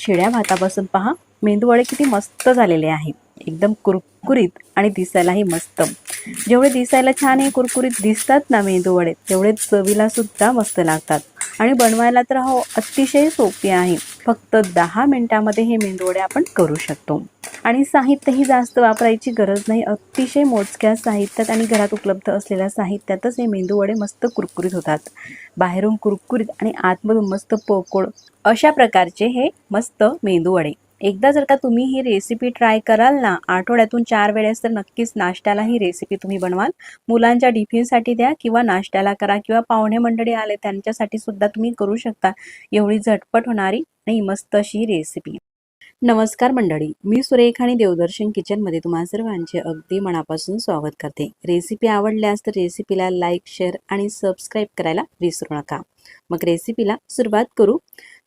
शिड्या भातापासून पहा. मेंदूवडे किती मस्त झालेले आहे. एकदम कुरकुरीत आणि दिसायलाही मस्त. जेवढे दिसायला छान हे कुरकुरीत दिसतात ना मेंदूवडे तेवढे चवीला सुद्धा मस्त लागतात. आणि बनवायला तर हो अतिशय सोपी आहे. फक्त दहा मिनिटामध्ये हे मेंदूवडे आपण करू शकतो. आणि साहित्यही जास्त वापरायची गरज नाही. अतिशय मोजक्या साहित्यात आणि घरात उपलब्ध असलेल्या साहित्यातच हे मेंदूवडे मस्त कुरकुरीत होतात. बाहेरून कुरकुरीत आणि आतमधून मस्त पोकोळ अशा प्रकारचे हे मस्त मेंदूवडे. एकदा जर का तुम्ही ही रेसिपी ट्राय कराल ना आठवड्यातून चार वेळेस तर नक्कीच नाश्त्याला ही रेसिपी तुम्ही बनवाल. मुलांच्या टिफिनसाठी द्या किंवा नाश्त्याला करा किंवा पाहुणे मंडळी आले त्यांच्यासाठी सुद्धा तुम्ही करू शकता. एवढी झटपट होणारी आणि मस्त अशी रेसिपी नमस्कार मंडळी मी सुरेख आणि देवदर्शन किचनमध्ये तुम्हा सर्वांचे अगदी मनापासून स्वागत करते. रेसिपी आवडल्यास तर रेसिपीला लाईक शेअर आणि सबस्क्राईब करायला विसरू नका. मग रेसिपीला सुरुवात करू.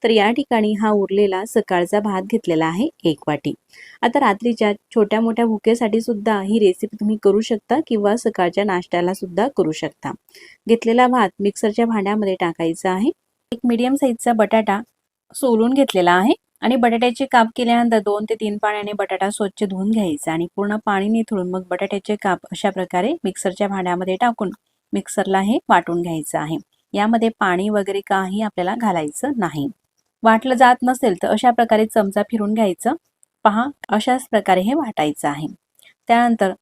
तर या ठिकाणी हा उरलेला सकाळचा भात घेतलेला आहे एक वाटी. आता रात्रीच्या छोट्या मोठ्या भुकेसाठी सुद्धा ही रेसिपी तुम्ही करू शकता किंवा सकाळच्या नाश्त्याला सुद्धा करू शकता. घेतलेला भात मिक्सरच्या भांड्यामध्ये टाकायचा आहे. एक मीडियम साईजचा बटाटा सोलून घेतलेला आहे आणि बटाट्याचे काप केल्यानंतर दोन ते तीन पाण्याने बटाटा स्वच्छ धुवून घ्यायचा आणि पूर्ण पाणी निथळून मग बटाट्याचे काप अशा प्रकारे मिक्सरच्या भांड्यामध्ये टाकून मिक्सरला हे वाटून घ्यायचं आहे. यामध्ये पाणी वगैरे काही आपल्याला घालायचं नाही. वाटलं जात नसेल तर अशा प्रकारे चमचा फिरून घ्यायचं. पहा अशाच प्रकारे हे वाटायचं आहे. त्यानंतर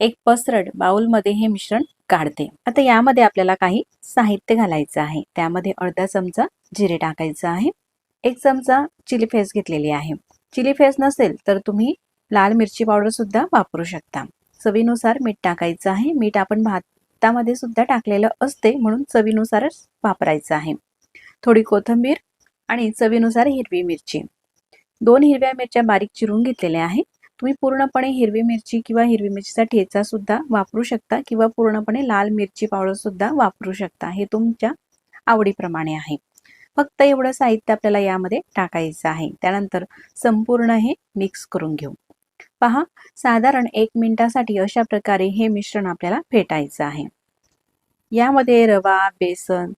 एक पसरट बाउलमध्ये हे मिश्रण काढते. आता यामध्ये आपल्याला काही साहित्य घालायचं आहे. त्यामध्ये अर्धा चमचा जिरे टाकायचं आहे. एक चमचा चिली फेस घेतलेली आहे. चिली फेस नसेल तर तुम्ही लाल मिरची पावडर सुद्धा वापरू शकता. चवीनुसार मीठ टाकायचं आहे. मीठ आपण भातामध्ये सुद्धा टाकलेलं असते म्हणून चवीनुसारच वापरायचं आहे. थोडी कोथिंबीर आणि चवीनुसार हिरवी मिरची. दोन हिरव्या मिरच्या बारीक चिरून घेतलेल्या आहेत. तुम्ही पूर्णपणे हिरवी मिरची किंवा हिरवी मिरचीचा ठेचा सुद्धा वापरू शकता किंवा पूर्णपणे लाल मिरची पावडर सुद्धा वापरू शकता. हे तुमच्या आवडीप्रमाणे आहे. फक्त एवढं साहित्य आपल्याला यामध्ये टाकायचं आहे. त्यानंतर संपूर्ण हे मिक्स करून घेऊ. पहा साधारण एक मिनिटासाठी अशा प्रकारे हे मिश्रण आपल्याला फेटायचं आहे. यामध्ये रवा बेसन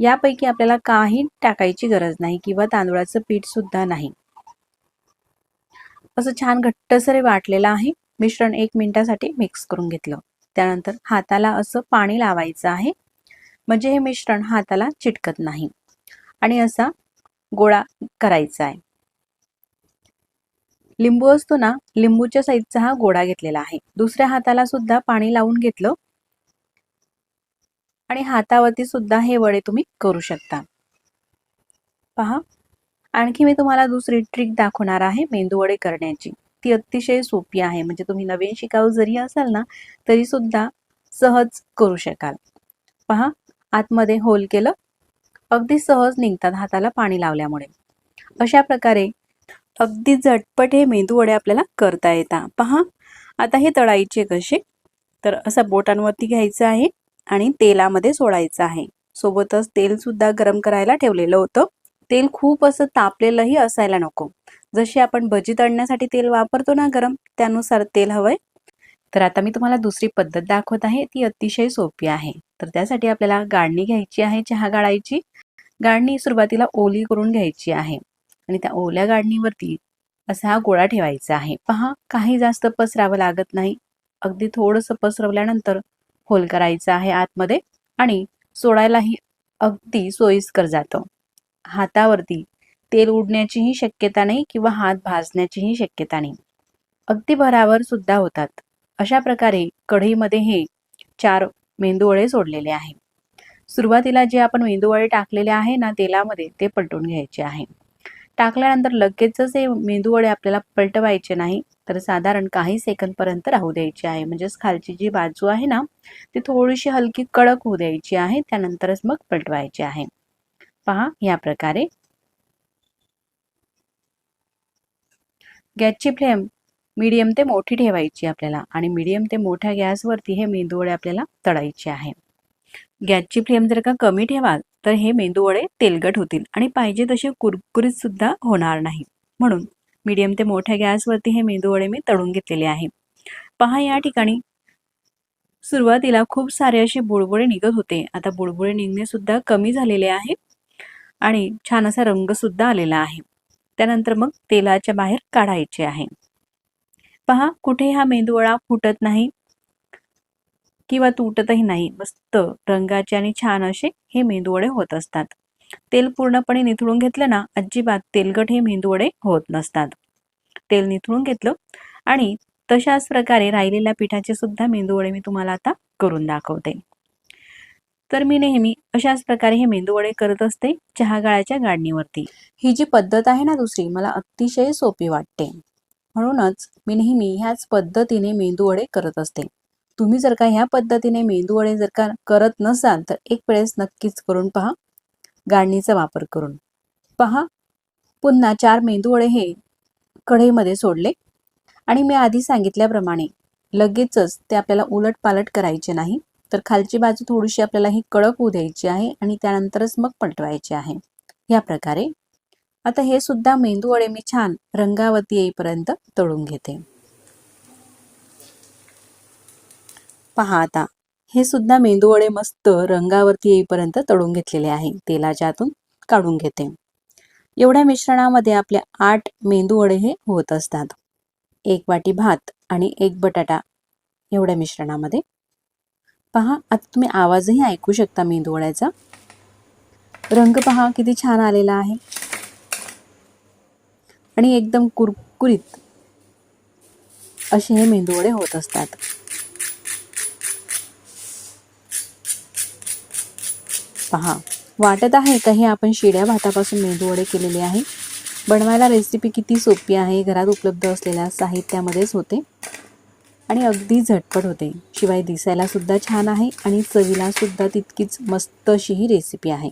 यापैकी आपल्याला काही टाकायची गरज नाही किंवा तांदूळाचं पीठ सुद्धा नाही. असं छान घट्टसरे वाटलेलं आहे. मिश्रण एक मिनिटासाठी मिक्स करून घेतलं. त्यानंतर हाताला असं पाणी लावायचं आहे. म्हणजे हे मिश्रण हाताला चिटकत नाही. आणि असा गोळा करायचा आहे. लिंबू असतो ना लिंबूच्या साईजचा हा गोळा घेतलेला आहे. दुसऱ्या हाताला सुद्धा पाणी लावून घेतलं. आणि हातावरती सुद्धा हे वडे तुम्ही करू शकता. पहा. आणखी मी तुम्हाला दुसरी ट्रिक दाखवणार आहे मेंदू वडे करण्याची. ती अतिशय सोपी आहे. म्हणजे तुम्ही नवीन शिकाऊ जरी असाल ना तरी सुद्धा सहज करू शकाल. पहा. आतमध्ये होल केलं. अगदी सहज निघतात हाताला पाणी लावल्यामुळे. अशा प्रकारे अगदी झटपट हे मेंदू वडे आपल्याला करता येतात. पहा. आता हे तळायचे कसे? तर असं बोटांवरती घ्यायचं आहे. आणि तेलामध्ये सोडायचं आहे. सोबतच तेल सुद्धा गरम करायला ठेवलेलं होतं. तेल खूप असं तापलेलंही असायला नको. जशी आपण भजी तळण्यासाठी तेल वापरतो ना गरम त्यानुसार तेल हवंय. तर आता मी तुम्हाला दुसरी पद्धत दाखवत आहे. ती अतिशय सोपी आहे. तर त्यासाठी आपल्याला गाळणी घ्यायची आहे चहा गाळायची. गाळणी सुरुवातीला ओली करून घ्यायची आहे. आणि त्या ओल्या गाळणीवरती असा हा गोळा ठेवायचा आहे. पहा काही जास्त पसरावं लागत नाही. अगदी थोडंसं पसरवल्यानंतर होल करायचा आहे आतमध्ये आणि सोडायलाही अगदी सोयीस्कर जातं. हातावरती तेल उडण्याचीही शक्यता नाही किंवा हात भाजण्याचीही शक्यता नाही. अगदी भरावर सुद्धा होतात. अशा प्रकारे कढईमध्ये हे चार मेंदूवळे सोडलेले आहे. सुरुवातीला जे आपण मेंदूवळे टाकलेले आहे ना तेलामध्ये ते पलटून घ्यायचे आहे. टाकल्यानंतर लगेचच हे मेंदूवडे आपल्याला पलटवायचे नाही. तर साधारण काही सेकंदपर्यंत राहू द्यायची आहे. म्हणजेच खालची जी बाजू आहे ना ती थोडीशी हलकी कडक होऊ द्यायची आहे. त्यानंतरच मग पलटवायची आहे. पहा या प्रकारे. गॅसची फ्लेम मीडियम ते मोठी ठेवायची आपल्याला आणि मीडियम ते मोठ्या गॅसवरती हे मेंदूवडे आपल्याला तळायचे आहे. गॅसची फ्लेम जर का कमी ठेवाल तर हे मेंदूवडे तेलगट होतील आणि पाहिजे तसे कुरकुरीत सुद्धा होणार नाही. म्हणून मीडियम ते मोठ्या गॅसवरती हे मेंदूवडे मी तळून घेतलेले आहे. पहा या ठिकाणी. सुरुवातीला खूप सारे असे बुळबुळे निघत होते. आता बुळबुळे निघणे सुद्धा कमी झालेले आहे आणि छान असा रंग सुद्धा आलेला आहे. त्यानंतर मग तेलाच्या बाहेर काढायचे आहे. पहा कुठे हा मेंदूवडा फुटत नाही किंवा तुटतही नाही. मस्त रंगाचे आणि छान असे हे मेंदूवडे होत असतात. तेल पूर्णपणे निथळून घेतलं ना अजिबात तेलकट हे मेंदूवडे होत नसतात. तेल निथळून घेतलं आणि तशाच प्रकारे राहिलेल्या पिठाचे सुद्धा मेंदूवडे मी तुम्हाला आता करून दाखवते. तर मी नेहमी अशाच प्रकारे हे मेंदूवडे करत असते चहा गाळ्याच्या गाडणीवरती. ही जी पद्धत आहे ना दुसरी मला अतिशय सोपी वाटते. म्हणूनच मी नेहमी ह्याच पद्धतीने मेंदूवडे करत असते. तुम्ही जर का ह्या पद्धतीने मेंदूवडे जर का करत नसाल तर एक वेळेस नक्कीच करून पहा. गाळणीचा वापर करून. पहा पुन्हा चार मेंदूवडे हे कढईमध्ये सोडले. आणि मी आधी सांगितल्याप्रमाणे लगेचच ते आपल्याला उलट पालट करायचे नाही तर खालची बाजू थोडीशी आपल्याला ही कडक होऊ द्यायची आहे आणि त्यानंतरच मग पलटवायचे आहे. या प्रकारे. आता हे सुद्धा मेंदूवडे मी छान रंगावती येईपर्यंत तळून घेते. पहा आता हे सुद्धा मेंदूवडे मस्त रंगावरती येईपर्यंत तळून घेतलेले आहे. तेलाच्या आतून काढून घेते. एवढ्या मिश्रणामध्ये आपले आठ मेंदूवडे हे होत असतात. एक वाटी भात आणि एक बटाटा एवढ्या मिश्रणामध्ये. पहा आता तुम्ही आवाजही ऐकू शकता मेंदूवड्याचा. रंग पहा किती छान आलेला आहे. आणि एकदम कुरकुरीत असे हे मेंदूवडे होत असतात. पहा. वाटत आहे का हे आपण शिड्या भातापासून मेंदूवडे केलेले आहे? बनवायला रेसिपी किती सोपी आहे? घरात उपलब्ध असलेल्या साहित्यामध्येच होते. आणि अगदी झटपट होते. शिवाय दिसायला सुद्धा छान आहे आणि चवीला सुद्धा तितकीच मस्त अशी ही रेसिपी आहे.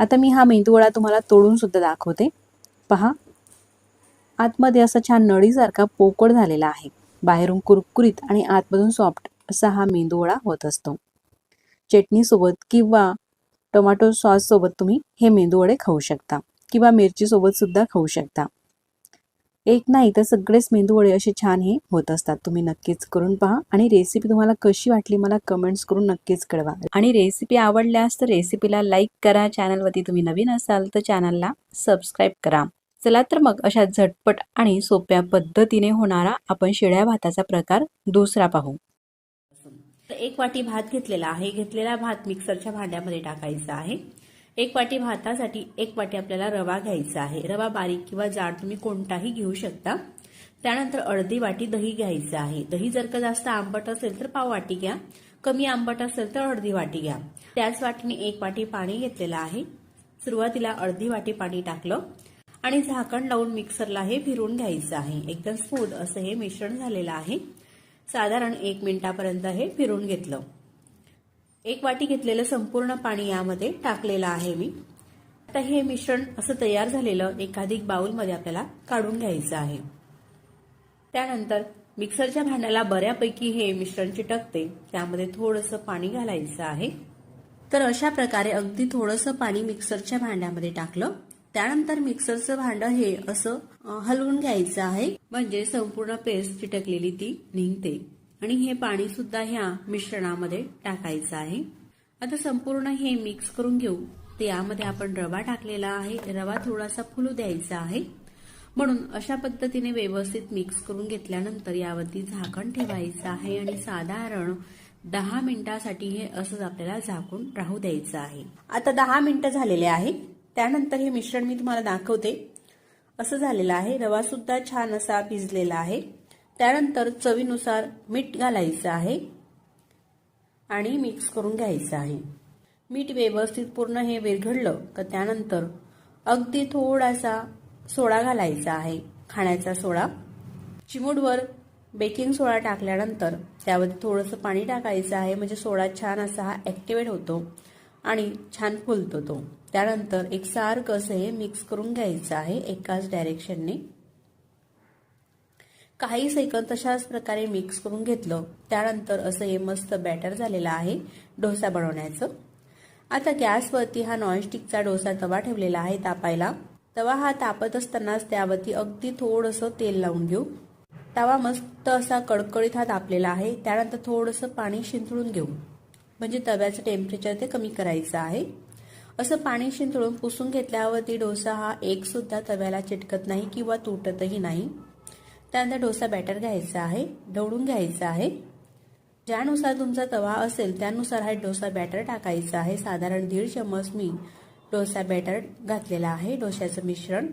आता मी हा मेंदूवडा तुम्हाला तोडून सुद्धा दाखवते. पहा. आतमध्ये असा छान नळीसारखा पोकळ झालेला आहे. बाहेरून कुरकुरीत आणि आतमधून सॉफ्ट असा हा मेंदूवडा होत असतो. चटणीसोबत किंवा टोमॅटो सॉस सोबत तुम्ही हे मेंदूवडे खाऊ शकता किंवा मिरची सोबत सुद्धा खाऊ शकता. एक नाही तर सगळेच मेंदूवडे असे छान हे होत असतात. तुम्ही नक्कीच करून पहा आणि रेसिपी तुम्हाला कशी वाटली मला कमेंट्स करून नक्कीच कळवा. आणि रेसिपी आवडल्यास तर रेसिपीला लाईक करा. चॅनलवरती तुम्ही नवीन असाल तर चॅनलला सबस्क्राईब करा. चला तर मग अशा झटपट आणि सोप्या पद्धतीने होणारा आपण शिळ्या भाताचा प्रकार दुसरा पाहू. तर एक वाटी भात घेतलेला आहे. घेतलेला भात मिक्सरच्या भांड्यामध्ये टाकायचा आहे. एक वाटी भातासाठी एक वाटी आपल्याला रवा घ्यायचा आहे. रवा बारीक किंवा जाड तुम्ही कोणताही घेऊ शकता. त्यानंतर अर्धी वाटी दही घ्यायचं आहे. दही जर का जास्त आंबट असेल तर पाव वाटी घ्या. कमी आंबट असेल तर अर्धी वाटी घ्या. त्याच वाटीने एक वाटी पाणी घेतलेलं आहे. सुरुवातीला अर्धी वाटी पाणी टाकलं आणि झाकण लावून मिक्सरला हे फिरून घ्यायचं आहे. एकदम स्मूथ असं हे मिश्रण झालेलं आहे. साधारण एक मिनिटापर्यंत हे फिरून घेतलं. एक वाटी घेतलेलं संपूर्ण पाणी यामध्ये टाकलेलं आहे मी. आता हे मिश्रण असं तयार झालेलं एकाधिक बाउलमध्ये आपल्याला काढून घ्यायचं आहे. त्यानंतर मिक्सरच्या भांड्याला बऱ्यापैकी हे मिश्रण चिटकते. त्यामध्ये थोडंसं पाणी घालायचं आहे. तर अशा प्रकारे अगदी थोडंसं पाणी मिक्सरच्या भांड्यामध्ये टाकलं. त्यानंतर मिक्सरचं भांडं हे असं हलवून घ्यायचं आहे. म्हणजे संपूर्ण पेस्ट चिटकलेली ती निघते. आणि हे पाणी सुद्धा ह्या मिश्रणामध्ये टाकायचं आहे. आता संपूर्ण हे मिक्स करून घेऊ. त्यामध्ये आपण रवा टाकलेला आहे. रवा थोडासा फुलू द्यायचा आहे. म्हणून अशा पद्धतीने व्यवस्थित मिक्स करून घेतल्यानंतर यावरती झाकण ठेवायचं आहे आणि साधारण दहा मिनिटासाठी हे असंच आपल्याला झाकून राहू द्यायचं आहे. आता दहा मिनिटं झालेले आहे त्यानंतर हे मिश्रण मी तुम्हाला दाखवते. असं झालेलं आहे. रवा सुद्धा छान असा भिजलेला आहे. त्यानंतर चवीनुसार मीठ घालायचं आहे आणि मिक्स करून घ्यायचं आहे. मीठ व्यवस्थित पूर्ण हे विरघडलं का त्यानंतर अगदी थोडासा सोडा घालायचा आहे. खाण्याचा सोडा. चिमूटवर बेकिंग सोडा टाकल्यानंतर त्यामध्ये थोडंसं पाणी टाकायचं आहे. म्हणजे सोडा छान असा हा ॲक्टिवेट होतो. आणि छान फुलतो तो. त्यानंतर एक सारखं असं हे मिक्स करून घ्यायचं आहे एकाच डायरेक्शनने काही सेकंद तशाच प्रकारे मिक्स करून घेतलं. त्यानंतर असं हे मस्त बॅटर झालेलं आहे डोसा बनवण्याचं. आता गॅसवरती हा नॉनस्टिकचा डोसा तवा ठेवलेला आहे तापायला. तवा हा तापत असतानाच त्यावरती अगदी थोडंसं तेल लावून घेऊ. तवा मस्त असा कडकडीत हा तापलेला आहे. त्यानंतर थोडंसं पाणी शिंतळून घेऊ. म्हणजे तव्याचं टेम्परेचर ते कमी करायचं आहे. असं पाणी शिंतळून पुसून घेतल्यावरती डोसा हा एक सुद्धा तव्याला चिटकत नाही किंवा तुटतही नाही. त्यानंतर डोसा बॅटर घ्यायचा आहे ढवळून घ्यायचा आहे. ज्यानुसार तुमचा तवा असेल त्यानुसार हा डोसा बॅटर टाकायचा आहे. साधारण दीड चम्मच मी डोसा बॅटर घातलेला आहे डोश्याचं मिश्रण.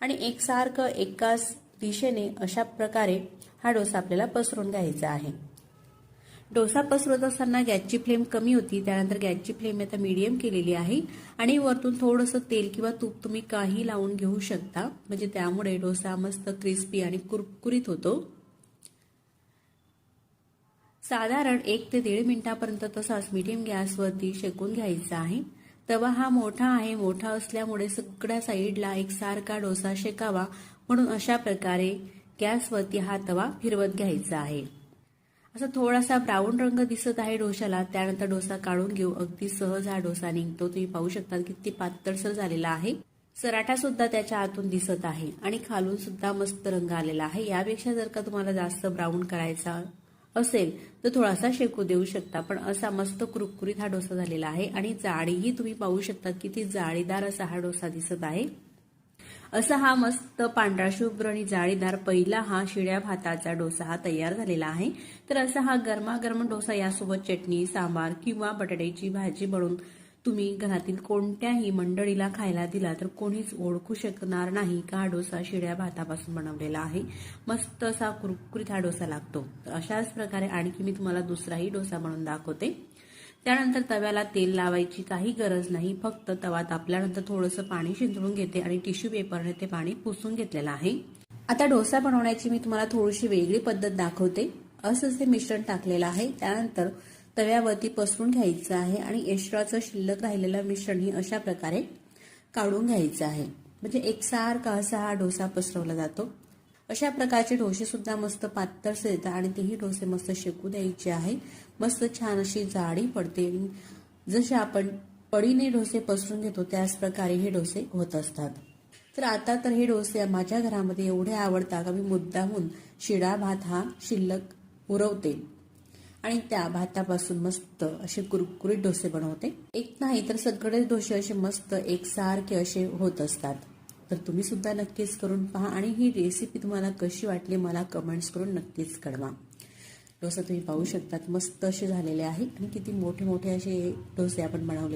आणि एकसारखं एकाच दिशेने अशा प्रकारे हा डोसा आपल्याला पसरून घ्यायचा आहे. डोसा पसरवत असताना गॅसची फ्लेम कमी होती त्यानंतर गॅसची फ्लेम आता मीडियम केलेली आहे आणि वरतून थोडंसं तेल किंवा तूप तुम्ही काही लावून घेऊ शकता. म्हणजे त्यामुळे डोसा मस्त क्रिस्पी आणि कुरकुरीत होतो. साधारण एक ते दीड मिनिटापर्यंत तसाच मीडियम गॅसवरती शेकून घ्यायचा आहे. तवा हा मोठा आहे मोठा असल्यामुळे सगळ्या साईडला एकसारखा डोसा शेकावा म्हणून अशा प्रकारे गॅसवरती हा तवा फिरवत घ्यायचा आहे. असा थोडासा ब्राऊन रंग दिसत आहे डोशाला त्यानंतर डोसा काढून घेऊ. अगदी सहज हा डोसा निघतो. तुम्ही पाहू शकता किती पातळसर झालेला आहे. सराठा सुद्धा त्याच्या आतून दिसत आहे आणि खालून सुद्धा मस्त रंग आलेला आहे. यापेक्षा जर का तुम्हाला जास्त ब्राऊन करायचा असेल तर थोडासा शेकू देऊ शकता. पण असा मस्त कुरकुरीत हा डोसा झालेला आहे आणि जाळीही तुम्ही पाहू शकता किती जाळीदार असा हा डोसा दिसत आहे. असा हा मस्त पांढरा शुभ्र आणि जाळीदार पहिला हा शिळ्या भाताचा डोसा हा तयार झालेला आहे. तर असा हा गरमागरम डोसा यासोबत चटणी सांबार किंवा बटाट्याची भाजी बनवून तुम्ही घरातील कोणत्याही मंडळीला खायला दिला तर कोणीच ओळखू शकणार नाही का हा डोसा शिळ्या भातापासून बनवलेला आहे. मस्त असा कुरकुरीत हा डोसा लागतो. तर अशाच प्रकारे आणखी मी तुम्हाला दुसराही डोसा बनवून दाखवते. त्यानंतर तव्याला तेल लावायची काही गरज नाही. फक्त तवा तापल्यानंतर थोडंसं पाणी शिंतळून घेते आणि टिश्यू पेपरने ते पाणी पुसून घेतलेलं आहे. आता डोसा बनवण्याची मी तुम्हाला थोडीशी वेगळी पद्धत दाखवते. असंच ते मिश्रण टाकलेलं आहे. त्यानंतर तव्यावरती पसरून घ्यायचं आहे आणि एक्स्ट्राचं शिल्लक राहिलेलं मिश्रण ही अशा प्रकारे काढून घ्यायचं आहे. म्हणजे एकसारखा असा हा डोसा पसरवला जातो. अशा प्रकारचे डोसेसुद्धा मस्त पातळसे येतात आणि तेही डोसे मस्त शेकू द्यायचे आहे. मस्त छान अशी जाडी पडते. जसे आपण पडीने डोसे पसरून घेतो त्याच प्रकारे हे डोसे होत असतात. तर आता तर हे डोसे माझ्या घरामध्ये एवढे आवडतात का मी मुद्दाहून शिडा भात हा शिल्लक पुरवते. आणि त्या भातापासून मस्त असे कुरकुरीत डोसे बनवते. एक नाही तर सगळे डोसे असे मस्त एकसारखे असे होत असतात. तर तुम्ही सुद्धा नक्कीच करून पहा आणि ही रेसिपी तुम्हाला कशी वाटली मला कमेंट्स करून नक्कीच कळवा. डोसा तुम्ही पाहू शकतात मस्त असे झालेले आहे आणि किती मोठे मोठे असे डोसे आपण बनवले